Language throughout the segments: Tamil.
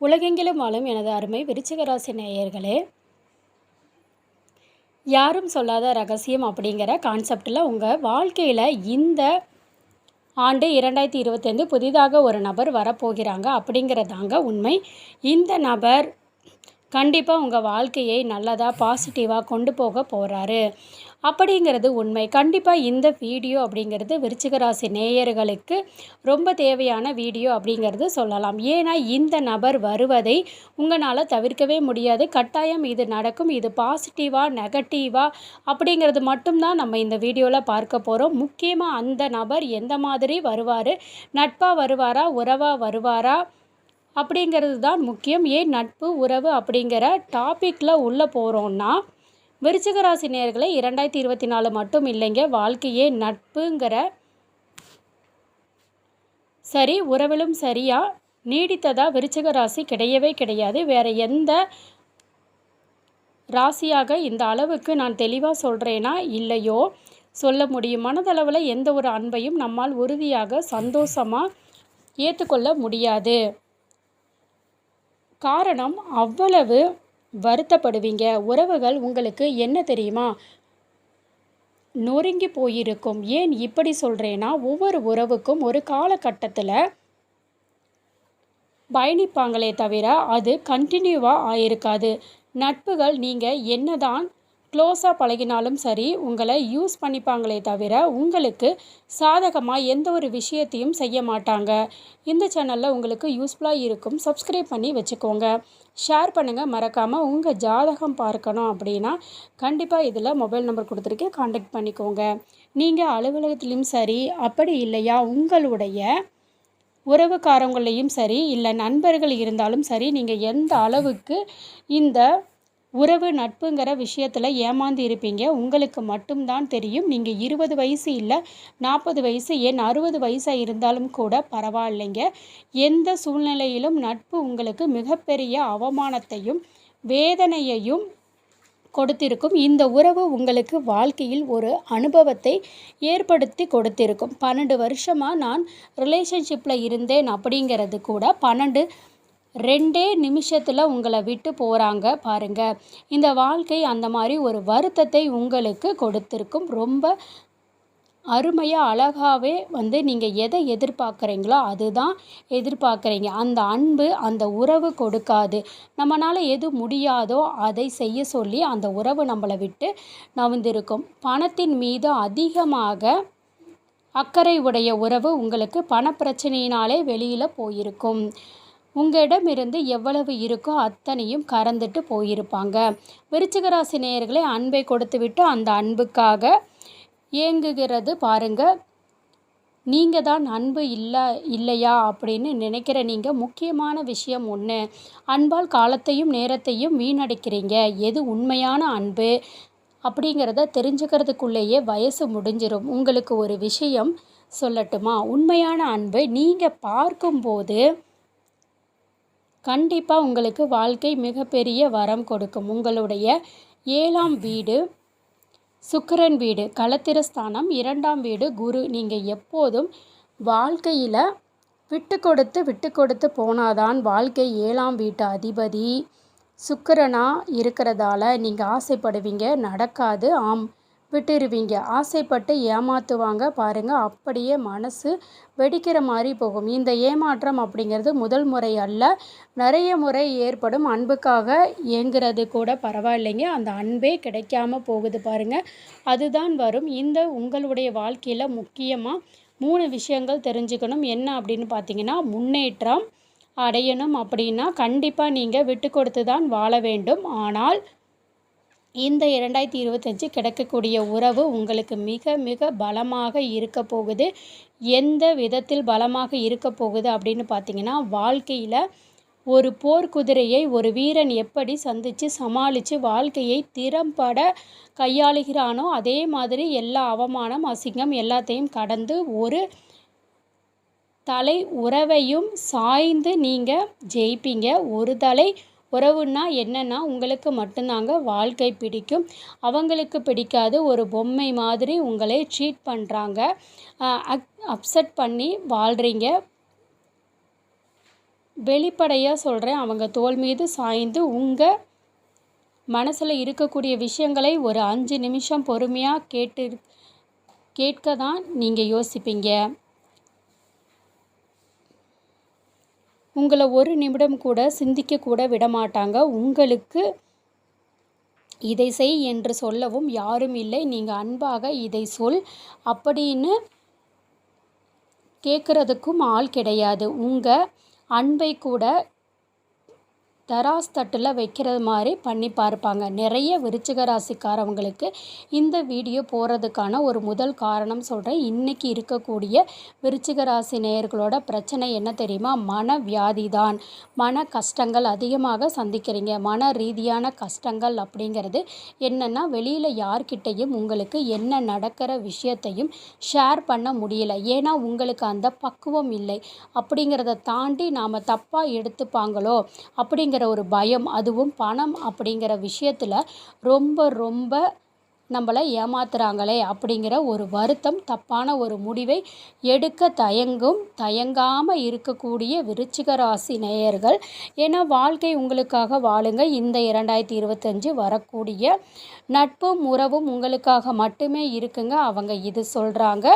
உலகெங்கிலும் வாழும் எனது அருமை விருச்சிகராசி நேயர்களே யாரும் சொல்லாத ரகசியம் அப்படிங்கிற கான்செப்டில் உங்கள் வாழ்க்கையில் இந்த ஆண்டு இரண்டாயிரத்தி இருபத்தைந்து புதிதாக ஒரு நபர் வரப்போகிறாங்க அப்படிங்கிறதாங்க உண்மை. இந்த நபர் கண்டிப்பாக உங்கள் வாழ்க்கையை நல்லதாக பாசிட்டிவாக கொண்டு போக போகிறாரு அப்படிங்கிறது உண்மை. கண்டிப்பாக இந்த வீடியோ அப்படிங்கிறது விருச்சிகராசி நேயர்களுக்கு ரொம்ப தேவையான வீடியோ அப்படிங்கிறது சொல்லலாம். ஏன்னா இந்த நபர் வருவதை உங்களால் தவிர்க்கவே முடியாது. கட்டாயம் இது நடக்கும். இது பாசிட்டிவாக நெகட்டிவாக அப்படிங்கிறது மட்டும்தான் நம்ம இந்த வீடியோவில் பார்க்க போகிறோம் முக்கியமாக அந்த நபர் எந்த மாதிரி வருவார்? நட்பாக வருவாரா? உறவாக வருவாரா? அப்படிங்கிறது தான் முக்கியம். ஏன் நட்பு உறவு அப்படிங்கிற டாப்பிக்கில் உள்ளே போகிறோன்னா விருச்சிக ராசி நேயர்களே இரண்டாயிரத்தி இருபத்தி நாலு மட்டும் இல்லைங்க. வாழ்க்கையே நட்புங்கிற சரி உறவிலும் சரியாக நீடித்ததா விருச்சிக ராசி கிடையவே கிடையாது. வேறு எந்த ராசியாக இந்த அளவுக்கு நான் தெளிவாக சொல்கிறேனா இல்லையோ? சொல்ல முடியும். மனதளவில் எந்த ஒரு அன்பையும் நம்மால் உறுதியாக சந்தோஷமாக ஏற்றுக்கொள்ள முடியாது. காரணம் அவ்வளவு வருத்தப்படுவீங்க. உறவுகள் உங்களுக்கு என்ன தெரியுமா? நொறுங்கி போயிருக்கும். ஏன் இப்படி சொல்கிறேன்னா ஒவ்வொரு உறவுக்கும் ஒரு காலகட்டத்தில் பயணிப்பாங்களே தவிர அது கண்டினியூவாக ஆயிருக்காது. நட்புகள் நீங்கள் என்னதான் க்ளோஸாக பழகினாலும் சரி உங்களை யூஸ் பண்ணிப்பாங்களே தவிர உங்களுக்கு சாதகமாக எந்த ஒரு விஷயத்தையும் செய்ய மாட்டாங்க. இந்த சேனலில் உங்களுக்கு யூஸ்ஃபுல்லாக இருக்கும். சப்ஸ்கிரைப் பண்ணி வச்சுக்கோங்க. ஷேர் பண்ணுங்கள் மறக்காமல் உங்கள் ஜாதகம் பார்க்கணும் அப்படின்னா கண்டிப்பாக இதில் மொபைல் நம்பர் கொடுத்துருக்கேன் காண்டாக்ட் பண்ணிக்கோங்க. நீங்கள் அலுவலகத்துலேயும் சரி அப்படி இல்லையா உங்களுடைய உறவுக்காரங்களையும் சரி இல்லை நண்பர்கள் இருந்தாலும் சரி நீங்கள் எந்த அளவுக்கு இந்த உறவு நட்புங்கிற விஷயத்தில் ஏமாந்து இருப்பீங்க. உங்களுக்கு மட்டும்தான் தெரியும். நீங்கள் இருபது வயசு இல்லை நாற்பது வயசு ஏன் அறுபது வயசாக இருந்தாலும் கூட பரவாயில்லைங்க. எந்த சூழ்நிலையிலும் நட்பு உங்களுக்கு மிகப்பெரிய அவமானத்தையும் வேதனையையும் கொடுத்திருக்கும். இந்த உறவு உங்களுக்கு வாழ்க்கையில் ஒரு அனுபவத்தை ஏற்படுத்தி கொடுத்திருக்கும். பன்னெண்டு வருஷமாக நான் ரிலேஷன்ஷிப்பில் இருந்தேன் அப்படிங்கிறது கூட பன்னெண்டு ரெண்டே நிமிஷத்தில் உங்களை விட்டு போகிறாங்க பாருங்கள் இந்த வாழ்க்கை அந்த மாதிரி ஒரு வருத்தத்தை உங்களுக்கு கொடுத்துருக்கும். ரொம்ப அருமையாக அழகாகவே வந்து நீங்கள் எதை எதிர்பார்க்குறீங்களோ அதுதான் எதிர்பார்க்குறீங்க. அந்த அன்பு அந்த உறவு கொடுக்காது. நம்மளால் எது முடியாதோ அதை செய்ய சொல்லி அந்த உறவு நம்மளை விட்டு நவந்திருக்கும். பணத்தின் மீது அதிகமாக அக்கறை உடைய உறவு உங்களுக்கு பணப்பிரச்சனையினாலே வெளியில் போயிருக்கும். உங்களிடமிருந்து எவ்வளவு இருக்கோ அத்தனையும் கறந்துட்டு போயிருப்பாங்க. விருச்சிகராசி நேயர்களை அன்பை கொடுத்துவிட்டு அந்த அன்புக்காக ஏங்குகிறது பாருங்க. நீங்கள் தான் அன்பு இல்லை இல்லையா அப்படின்னு நினைக்கிற நீங்கள் முக்கியமான விஷயம் ஒன்று அன்பால் காலத்தையும் நேரத்தையும் வீணடிக்கிறீங்க. எது உண்மையான அன்பு அப்படிங்கிறத தெரிஞ்சுக்கிறதுக்குள்ளேயே வயசு முடிஞ்சிடும் உங்களுக்கு ஒரு விஷயம் சொல்லட்டுமா? உண்மையான அன்பு நீங்கள் பார்க்கும்போது கண்டிப்பாக உங்களுக்கு வாழ்க்கை மிகப்பெரிய வரம் கொடுக்கும். உங்களுடைய ஏழாம் வீடு சுக்கரன் வீடு களத்திரஸ்தானம் இரண்டாம் வீடு குரு. நீங்கள் எப்போதும் வாழ்க்கையில் விட்டு கொடுத்து விட்டு கொடுத்து போனாதான் வாழ்க்கை ஏழாம் வீட்டு அதிபதி சுக்கரனாக இருக்கிறதால நீங்கள் ஆசைப்படுவீங்க. நடக்காது. ஆம் விட்டுருவீங்க. ஆசைப்பட்டு ஏமாற்றுவாங்க பாருங்கள் அப்படியே மனசு வெடிக்கிற மாதிரி போகும். இந்த ஏமாற்றம் அப்படிங்கிறது முதல் முறை அல்ல. நிறைய முறை ஏற்படும். அன்புக்காக ஏங்குறது கூட பரவாயில்லைங்க. அந்த அன்பே கிடைக்காம போகுது பாருங்கள் அதுதான் வரும். இந்த உங்களுடைய வாழ்க்கையில் முக்கியமாக மூணு விஷயங்கள் தெரிஞ்சுக்கணும். என்ன அப்படின்னு பார்த்தீங்கன்னா முன்னேற்றம் அடையணும் அப்படின்னா கண்டிப்பாக நீங்கள் விட்டு கொடுத்து தான் வாழ வேண்டும். ஆனால் இந்த இரண்டாயிரத்தி இருபத்தஞ்சு கிடைக்கக்கூடிய உறவு உங்களுக்கு மிக மிக பலமாக இருக்க போகுது. எந்த விதத்தில் பலமாக இருக்க போகுது அப்படின்னு பார்த்தீங்கன்னா வாழ்க்கையில் ஒரு போர்க்குதிரையை ஒரு வீரன் எப்படி சந்தித்து சமாளித்து வாழ்க்கையை திறம்பட கையாளுகிறானோ அதே மாதிரி எல்லா அவமானம் அசிங்கம் எல்லாத்தையும் கடந்து ஒரு தலை உறவையும் சாய்ந்து நீங்கள் ஜெயிப்பீங்க. ஒரு தலை உறவுன்னா என்னென்னா உங்களுக்கு மட்டும்தாங்க வாழ்க்கை பிடிக்கும். அவங்களுக்கு பிடிக்காது ஒரு பொம்மை மாதிரி உங்களை ட்ரீட் பண்ணுறாங்க அப் அப்செட் பண்ணி வாழ்கிறீங்க வெளிப்படையாக சொல்கிறேன் அவங்க தோல் மீது சாய்ந்து உங்கள் மனசில் இருக்கக்கூடிய விஷயங்களை ஒரு அஞ்சு நிமிஷம் பொறுமையாக கேட்டு கேட்க தான் நீங்கள் யோசிப்பீங்க. உங்களை ஒரு நிமிடம் கூட சிந்திக்க கூட விடமாட்டாங்க. உங்களுக்கு இதை செய் என்று சொல்லவும் யாரும் இல்லை. நீங்கள் அன்பாக இதை சொல். அப்படின்னு கேட்குறதுக்கும் ஆள் கிடையாது. உங்கள் அன்பை கூட தராஸ் தட்டில் வைக்கிறது மாதிரி பண்ணி பார்ப்பாங்க. நிறைய விருச்சிக ராசிக்காரவங்களுக்கு இந்த வீடியோ போகிறதுக்கான ஒரு முதல் காரணம் சொல்கிறேன் இன்றைக்கி இருக்கக்கூடிய விருச்சிக ராசி நேயர்களோட பிரச்சனை என்ன தெரியுமா? மன வியாதி தான் மன கஷ்டங்கள் அதிகமாக சந்திக்கிறீங்க. மன ரீதியான கஷ்டங்கள் அப்படிங்கிறது என்னென்னா வெளியில் யார்கிட்டையும் உங்களுக்கு என்ன நடக்கிற விஷயத்தையும் ஷேர் பண்ண முடியல. ஏன்னா உங்களுக்கு அந்த பக்குவம் இல்லை. அப்படிங்கிறத தாண்டி நாம் தப்பாக எடுத்துப்பாங்களோ? அப்படிங்கிற ஒரு பயம் அதுவும் பணம் அப்படிங்கிற விஷயத்தில் ரொம்ப ரொம்ப நம்மளை ஏமாத்துறாங்களே அப்படிங்கிற ஒரு வருத்தம் தப்பான ஒரு முடிவை எடுக்க தயங்கும் தயங்காமல் இருக்கக்கூடிய விருச்சிக ராசி நேயர்கள். ஏன்னா வாழ்க்கை உங்களுக்காக வாழுங்க. இந்த இரண்டாயிரத்தி இருபத்தஞ்சு வரக்கூடிய நட்பும் உறவும் உங்களுக்காக மட்டுமே இருக்குங்க. அவங்க இது சொல்கிறாங்க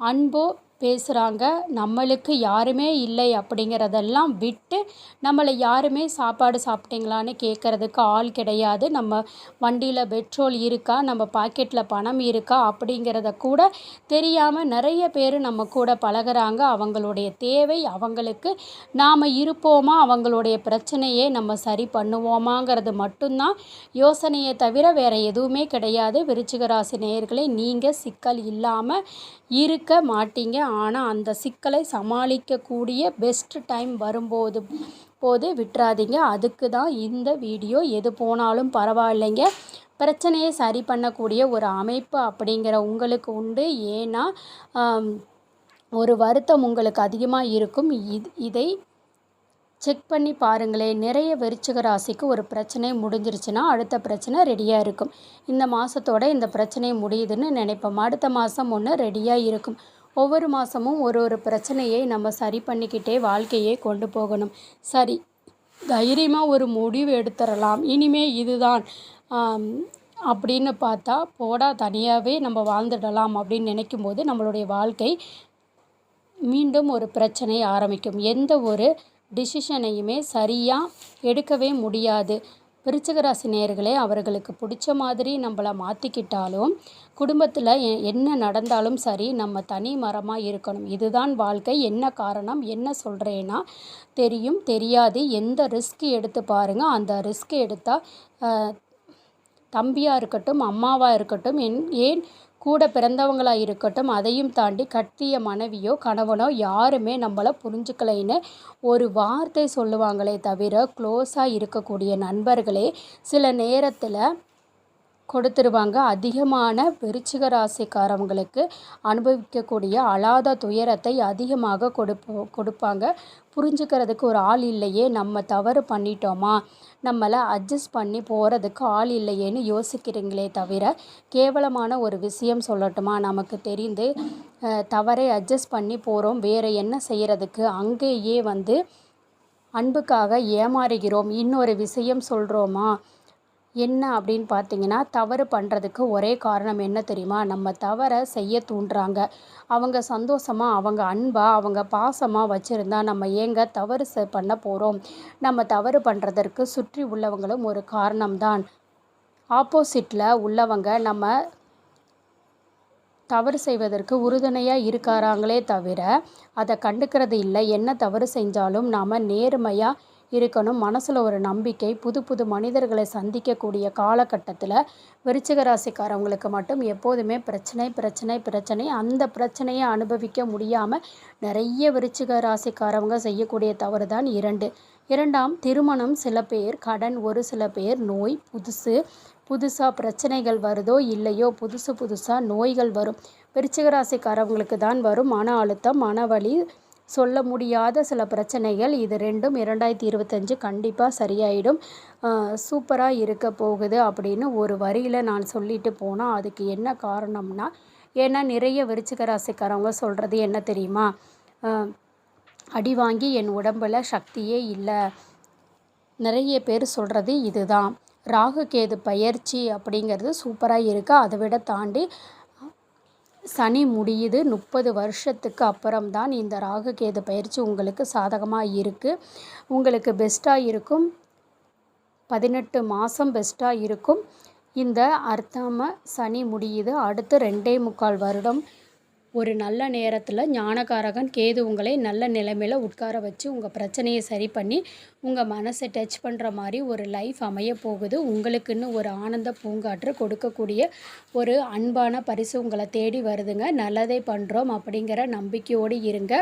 அன்போ பேசுகிறாங்க நம்மளுக்கு யாருமே இல்லை அப்படிங்கிறதெல்லாம் விட்டு நம்மளை யாருமே சாப்பாடு சாப்பிட்டீங்களான்னு கேட்குறதுக்கு ஆள் கிடையாது. நம்ம வண்டியில் பெட்ரோல் இருக்கா? நம்ம பாக்கெட்டில் பணம் இருக்கா? அப்படிங்கிறத கூட தெரியாமல் நிறைய பேர் நம்ம கூட பழகுறாங்க. அவங்களுடைய தேவை அவங்களுக்கு நாம் இருப்போமா? அவங்களுடைய பிரச்சனையே நம்ம சரி பண்ணுவோமாங்கிறது மட்டும்தான் யோசனையை தவிர வேறு எதுவுமே கிடையாது. விருச்சிகராசி நேயர்களே நீங்கள் சிக்கல் இல்லாமல் இருக்க மாட்டீங்க. ஆனால் அந்த சிக்கலை சமாளிக்கக்கூடிய பெஸ்ட் டைம் வரும்போது போது விட்டுறாதீங்க. அதுக்கு தான் இந்த வீடியோ. எது போனாலும் பரவாயில்லைங்க. பிரச்சனையை சரி பண்ணக்கூடிய ஒரு அமைப்பு அப்படிங்கிற உங்களுக்கு உண்டு. ஏன்னா ஒரு வருத்தம் உங்களுக்கு அதிகமாக இருக்கும். இது இதை செக் பண்ணி பாருங்களேன். நிறைய விருச்சிக ராசிக்கு ஒரு பிரச்சனை முடிஞ்சிருச்சுன்னா அடுத்த பிரச்சனை ரெடியாக இருக்கும். இந்த மாதத்தோட இந்த பிரச்சனை முடியுதுன்னு நினைப்போம். அடுத்த மாதம் ஒன்று ரெடியாக இருக்கும். ஒவ்வொரு மாதமும் ஒரு ஒரு பிரச்சனையை நம்ம சரி பண்ணிக்கிட்டே வாழ்க்கையை கொண்டு போகணும். சரி தைரியமாக ஒரு முடிவு எடுத்துடலாம். இனிமே இதுதான். அப்படின்னு பார்த்தா போடா தனியாகவே நம்ம வாழ்ந்துடலாம் அப்படின்னு நினைக்கும் போது நம்மளுடைய வாழ்க்கை மீண்டும் ஒரு பிரச்சனை ஆரம்பிக்கும். எந்த ஒரு டிசிஷனையுமே சரியாக எடுக்கவே முடியாது. விருச்சிகராசி நேர்களே அவர்களுக்கு பிடிச்ச மாதிரி நம்மளை மாற்றிக்கிட்டாலும் குடும்பத்தில் என்ன நடந்தாலும் சரி நம்ம தனி மரமாக இருக்கணும். இதுதான் வாழ்க்கை. என்ன காரணம் என்ன சொல்கிறேன்னா தெரியும் தெரியாது. எந்த ரிஸ்க் எடுத்து பாருங்கள் அந்த ரிஸ்க் எடுத்தால் தம்பியாக இருக்கட்டும் அம்மாவாக இருக்கட்டும் என் ஏன் கூட பிறந்தவங்களாக இருக்கட்டும் அதையும் தாண்டி கட்டிய மனைவியோ கணவனோ யாருமே நம்மளை புரிஞ்சுக்கலைன்னு ஒரு வார்த்தை சொல்லுவாங்களே தவிர க்ளோஸாக இருக்கக்கூடிய நண்பர்களே சில நேரத்தில் கொடுத்துருவாங்க. அதிகமான விருச்சிக ராசிக்காரவங்களுக்கு அனுபவிக்கக்கூடிய அழாத துயரத்தை அதிகமாக கொடுப்போ கொடுப்பாங்க. புரிஞ்சுக்கிறதுக்கு ஒரு ஆள் இல்லையே நம்ம தவறு பண்ணிட்டோமா? நம்மளை அட்ஜஸ்ட் பண்ணி போகிறதுக்கு ஆள் இல்லையேன்னு யோசிக்கிறீங்களே தவிர கேவலமான ஒரு விஷயம் சொல்லட்டுமா? நமக்கு தெரிந்து தவறை அட்ஜஸ்ட் பண்ணி போகிறோம் வேறு என்ன செய்கிறதுக்கு அங்கேயே வந்து அன்புக்காக ஏமாறுகிறோம். இன்னொரு விஷயம் சொல்கிறோமா என்ன அப்படின்னு பார்த்தீங்கன்னா தவறு பண்ணுறதுக்கு ஒரே காரணம் என்ன தெரியுமா? நம்ம தவறை செய்ய தூண்டுறாங்க. அவங்க சந்தோஷமாக அவங்க அன்பாக அவங்க பாசமாக வச்சுருந்தா நம்ம ஏங்க தவறு பண்ண போகிறோம் நம்ம தவறு பண்ணுறதற்கு சுற்றி உள்ளவங்களும் ஒரு காரணம்தான். ஆப்போசிட்டில் உள்ளவங்க நம்ம தவறு செய்வதற்கு உறுதுணையாக இருக்காராங்களே தவிர அதை கண்டுக்கிறது இல்லை. என்ன தவறு செஞ்சாலும் நாம் நேர்மையாக இருக்கணும். மனசில் ஒரு நம்பிக்கை புது புது மனிதர்களை சந்திக்கக்கூடிய காலகட்டத்தில் விருச்சிக ராசிக்காரவங்களுக்கு மட்டும் எப்போதுமே பிரச்சனை பிரச்சனை பிரச்சனை அந்த பிரச்சனையை அனுபவிக்க முடியாமல் நிறைய விருச்சிக ராசிக்காரவங்க செய்யக்கூடிய தவறு தான் இரண்டு. இரண்டாம் திருமணம் சில பேர் கடன் ஒரு சில பேர் நோய் புதுசு புதுசாக பிரச்சனைகள் வருதோ இல்லையோ புதுசு புதுசாக நோய்கள் வரும். விருச்சிகராசிக்காரவங்களுக்கு தான் வரும். மன அழுத்தம் மனவலி சொல்ல முடியாத சில பிரச்சனைகள். இது ரெண்டும் இரண்டாயிரத்தி இருபத்தஞ்சு கண்டிப்பாக சரியாயிடும். சூப்பராக இருக்க போகுது அப்படின்னு ஒரு வரியில் நான் சொல்லிட்டு போனால் அதுக்கு என்ன காரணம்னா ஏன்னா நிறைய விருச்சிக ராசிக்காரவங்க சொல்கிறது என்ன தெரியுமா? அடி வாங்கி என் உடம்பில் சக்தியே இல்லை. நிறைய பேர் சொல்கிறது இதுதான். ராகு கேது பயிற்சி அப்படிங்கிறது சூப்பராக இருக்குது அதை விட தாண்டி சனி முடியுது முப்பது வருஷத்துக்கு அப்புறம்தான் இந்த ராகு கேது பயிற்சி உங்களுக்கு சாதகமாக இருக்குது உங்களுக்கு பெஸ்ட்டாக இருக்கும். பதினெட்டு மாதம் பெஸ்ட்டாக இருக்கும். இந்த அர்த்தம சனி முடியுது அடுத்து ரெண்டே முக்கால் வருடம். ஒரு நல்ல நேரத்தில் ஞானகாரகன் கேது உங்களை நல்ல நிலைமையில் உட்கார வச்சு உங்கள் பிரச்சனையை சரி பண்ணி உங்கள் மனசை டச் பண்ணுற மாதிரி ஒரு லைஃப் அமைய போகுது. உங்களுக்குன்னு ஒரு ஆனந்த பூங்காற்று கொடுக்கக்கூடிய ஒரு அன்பான பரிசு உங்களை தேடி வருதுங்க. நல்லதை பண்ணுறோம் அப்படிங்கிற நம்பிக்கையோடு இருங்க.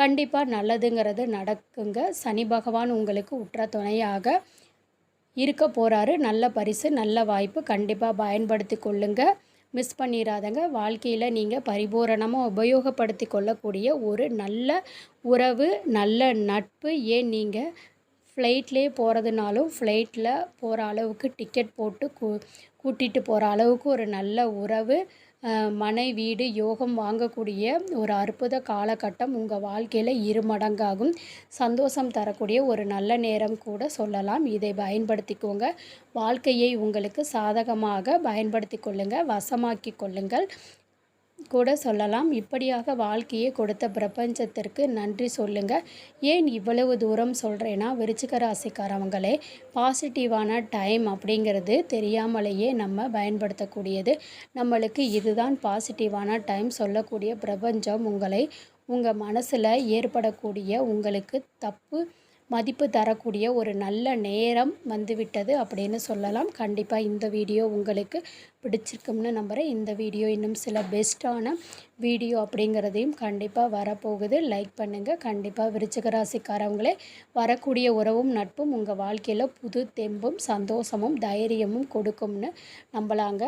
கண்டிப்பாக நல்லதுங்கிறது நடக்குங்க. சனி பகவான் உங்களுக்கு உற்ற துணையாக இருக்க போகிறாரு நல்ல பரிசு நல்ல வாய்ப்பு கண்டிப்பாக பயன்படுத்தி கொள்ளுங்கள் மிஸ் பண்ணிடாதங்க வாழ்க்கையில் நீங்கள் பரிபூரணமாக உபயோகப்படுத்தி கொள்ளக்கூடிய ஒரு நல்ல உறவு நல்ல நட்பு. ஏன் நீங்கள் ஃப்ளைட்லேயே போகிறதுனாலும் ஃப்ளைட்டில் போகிற அளவுக்கு டிக்கெட் போட்டு கூ கூட்டிகிட்டு போகிற அளவுக்கு ஒரு நல்ல உறவு மனை வீடு யோகம் வாங்கக்கூடிய ஒரு அற்புத காலகட்டம் உங்கள் வாழ்க்கையில் இரு மடங்காகும். சந்தோஷம் தரக்கூடிய ஒரு நல்ல நேரம் கூட சொல்லலாம். இதை பயன்படுத்திக்கோங்க. வாழ்க்கையை உங்களுக்கு சாதகமாக பயன்படுத்தி கொள்ளுங்கள் வசமாக்கி கொள்ளுங்கள். கூட சொல்லலாம். இப்படியாக வாழ்க்கையை கொடுத்த பிரபஞ்சத்திற்கு நன்றி சொல்லுங்கள் ஏன் இவ்வளவு தூரம் சொல்கிறேன்னா விருச்சிக ராசிக்காரவங்களே பாசிட்டிவான டைம் அப்படிங்கிறது தெரியாமலேயே நம்ம பயன்படுத்தக்கூடியது. நம்மளுக்கு இதுதான் பாசிட்டிவான டைம் சொல்லக்கூடிய பிரபஞ்சம் உங்களை உங்கள் மனசில் ஏற்படக்கூடிய உங்களுக்கு தப்பு மதிப்பு தரக்கூடிய ஒரு நல்ல நேரம் வந்துவிட்டது அப்படின்னு சொல்லலாம். கண்டிப்பாக இந்த வீடியோ உங்களுக்கு பிடிச்சிருக்கும்னு நம்புகிறேன் இந்த வீடியோ இன்னும் சில பெஸ்ட்டான வீடியோ அப்படிங்கிறதையும் கண்டிப்பாக வரப்போகுது. லைக் பண்ணுங்கள் கண்டிப்பாக விருச்சிக ராசிக்காரவங்களே வரக்கூடிய உறவும் நட்பும் உங்கள் வாழ்க்கையில் புது தெம்பும் சந்தோஷமும் தைரியமும் கொடுக்கும்னு நம்பலாங்க.